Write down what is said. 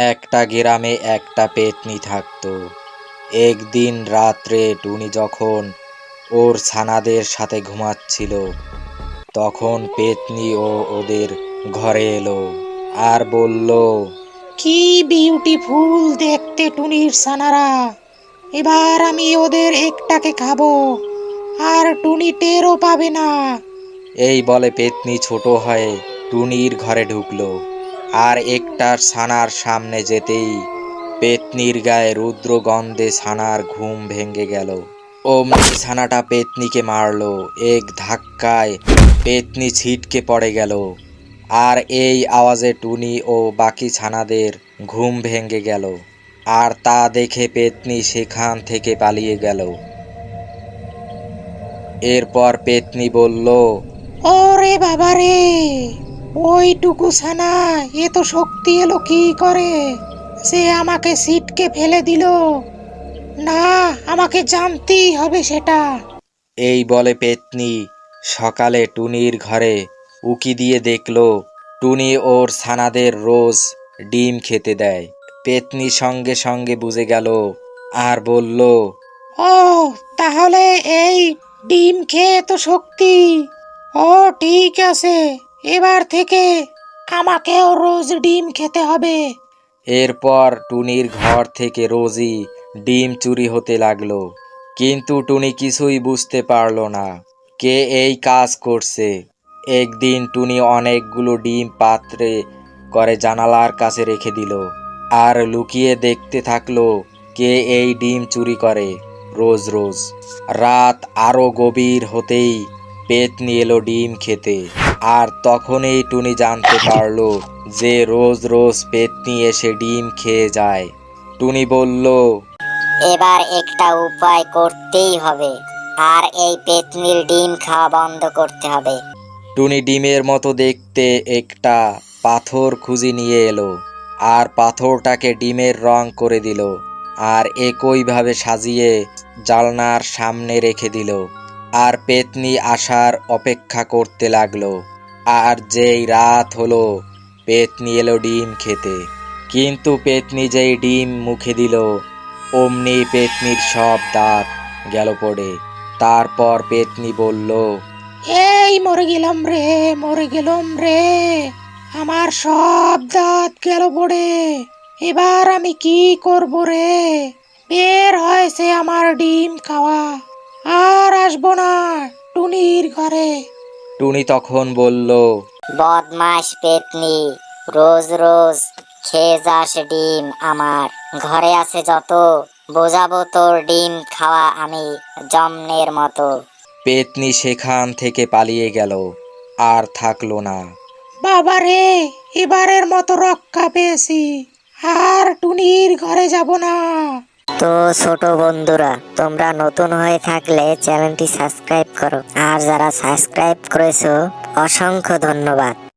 একটা গ্রামে একটা পেতনি থাকতো। একদিন রাত্রে টুনি যখন ওর ছানাদের সাথে ঘুমাচ্ছিল তখন পেতনি ও ওদের ঘরে এলো আর বলল কি বিউটিফুল দেখতে টুনির সানারা এবার আমি ওদের একটাকে খাব আর টুনি টেরও পাবে না। এই বলে পেতনি ছোট হয়ে টুনির ঘরে ঢুকলো। আর একটার ছানার সামনে যেতেই পেতনির গায়ে রুদ্র গন্ধে ছানার ঘুম ভেঙে গেল। অমনি ছানাটা পেতনিকে মারলো। এক ধাক্কায় পেতনি ছিটকে পড়ে গেল। আর এই আওয়াজে টুনি ও বাকি ছানাদের ঘুম ভেঙে গেল। আর তা দেখে পেতনি সেখান থেকে পালিয়ে গেল। এরপর পেতনি বলল, ওরে বাবা রে ওইটুকু ছানা এ তো শক্তি এলো কি করে? সে আমাকে সিটকে ফেলে দিল। না আমাকে জানতেই হবে সেটা। এই বলে পেতনি সকালে টুনির ঘরে উকি দিয়ে দেখল টুনি ওর ছানাদের রোজ ডিম খেতে দেয়। পেতনি সঙ্গে সঙ্গে বুঝে গেল আর বলল ও তাহলে এই ডিম খেয়ে তো শক্তি। ও ঠিক আছে। এবার থেকে আমাকেও রোজ ডিম খেতে হবে। এরপর টুনির ঘর থেকে রোজই ডিম চুরি হতে লাগল। কিন্তু টুনি কিছুই বুঝতে পারল না, কে এই কাজ করছে। একদিন টুনি অনেকগুলো ডিম পাত্রে করে জানালার কাছে রেখে দিল আর লুকিয়ে দেখতে থাকল কে এই ডিম চুরি করে রোজ রোজ। রাত আরও গভীর হতেই পেত নিয়ে এলো ডিম খেতে। আর তখনই টুনি জানতে পারল যে রোজ রোজ পেতনি এসে ডিম খেয়ে যায়। টুনি বলল এবার একটা উপায় করতেই হবে আর এই পেতনির ডিম খাওয়া বন্ধ করতে হবে। টুনি ডিমের মতো দেখতে একটা পাথর খুঁজে নিয়ে এলো আর পাথরটাকে ডিমের রং করে দিল আর একইভাবে সাজিয়ে জালনার সামনে রেখে দিল আর পেতনি আসার অপেক্ষা করতে লাগল। আর যেই রাত হলো, পেতনি এলো ডিম খেতে। কিন্তু পেতনি যেই ডিম মুখে দিল, অমনি পেতনির সব দাঁত গেল পড়ে। তারপর পেতনি বলল, এই মরে গেলাম রে, মরে গেলাম রে, আমার সব দাঁত গেল পড়ে। এবার আমি কি করব রে? বের হয়েছে আমার ডিম খাওয়া, আর আসব না টুনির ঘরে। টুনি তখন বলল বদমাস পেতনি রোজ রোজ খেয়ে যাস ডিম আমার। ঘরে আছে যত বোঝাবো তোর ডিম খাওয়া আমি জমনের মতো। পেতনি সেখান থেকে পালিয়ে গেল আর থাকল না। বাবা রে এবারের মতো রক্ষা পেয়েছি আর টুনির ঘরে যাব না। তো ছোট বন্ধুরা, তোমরা নতুন হয়ে থাকলে চ্যানেলটি সাবস্ক্রাইব করো। আর যারা সাবস্ক্রাইব করেছ, অসংখ্য ধন্যবাদ।